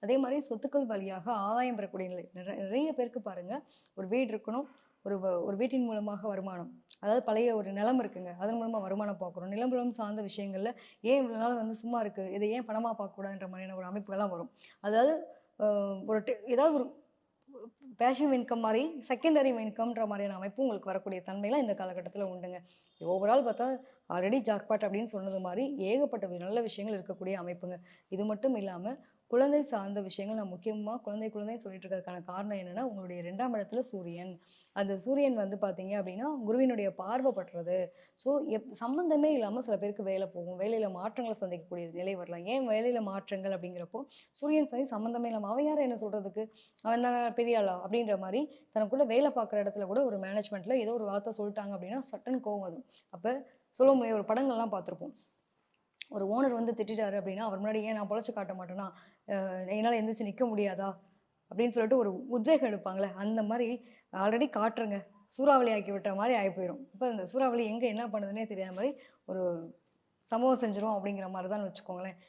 அதே மாதிரி சொத்துக்கள் வழியாக ஆதாயம் பெறக்கூடிய நிலை நிறைய நிறைய பேருக்கு பாருங்க ஒரு வீடு இருக்கணும் ஒரு வ- ஒரு வீட்டின் மூலமாக வருமானம். அதாவது பழைய ஒரு நிலம் இருக்குங்க அதன் மூலமாக வருமானம் பார்க்குறோம். நிலம்புலம் சார்ந்த விஷயங்களில் ஏன் இவ்வளோ நாள் வந்து சும்மா இருக்குது இதை ஏன் பணமாக பார்க்கக்கூடாதுன்ற மாதிரியான ஒரு அமைப்புகள்லாம் வரும். அதாவது ஒரு டெ- ஏதாவது ஒரு பேஷிவ் இன்கம் மாதிரி செகண்டரி இன்கம்ன்ற மாதிரியான அமைப்பு உங்களுக்கு வரக்கூடிய தன்மையெல்லாம் இந்த காலகட்டத்தில் உண்டுங்க. ஓவரால் பார்த்தா ஆல்ரெடி ஜாக்பாட் அப்படின்னு சொன்னது மாதிரி ஏகப்பட்ட நல்ல விஷயங்கள் இருக்கக்கூடிய அமைப்புங்க. இது மட்டும் இல்லாமல் குழந்தை சார்ந்த விஷயங்கள் நான் முக்கியமாக குழந்தை குழந்தைன்னு சொல்லிட்டு இருக்கிறதுக்கான காரணம் என்னென்னா உங்களுடைய ரெண்டாம் இடத்துல சூரியன். அந்த சூரியன் வந்து பார்த்தீங்க அப்படின்னா குருவினுடைய பார்வைப்படுறது ஸோ எப் சம்மந்தமே இல்லாமல் சில பேருக்கு வேலை போகும். வேலையில் மாற்றங்களை சந்திக்கக்கூடிய நிலை வரலாம். ஏன் வேலையில் மாற்றங்கள் அப்படிங்கிறப்போ சூரியன் சந்தி சம்மந்தமே இல்லாமல் அவன் யார் என்ன சொல்கிறதுக்கு அவன் தானே பெரிய ஆளா? அப்படின்ற மாதிரி தனக்குள்ளே வேலை பார்க்குற இடத்துல கூட ஒரு மேனேஜ்மெண்ட்டில் ஏதோ ஒரு வார்த்தை சொல்லிட்டாங்க அப்படின்னா சட்டன் கோவம் வரும். அப்போ சொல்ல முடியாது ஒரு படங்கள்லாம் பார்த்துருப்போம். ஒரு ஓனர் வந்து திட்டிட்டாரு அப்படின்னா அவர் முன்னாடி ஏன் நான் பொழைச்சு காட்ட மாட்டேனா? என்னால் எந்திரிச்சு நிற்க முடியாதா? அப்படின்னு சொல்லிட்டு ஒரு உத்வேகம் எடுப்பாங்களே அந்த மாதிரி ஆல்ரெடி காட்டுறங்க. சூறாவளி ஆக்கி விட்ட மாதிரி ஆகி போயிடும் இப்போ இந்த சூறாவளி எங்கே என்ன பண்ணுதுன்னே தெரியாத மாதிரி ஒரு சம்பவம் செஞ்சிடும் அப்படிங்கிற மாதிரி தான் வச்சுக்கோங்களேன்.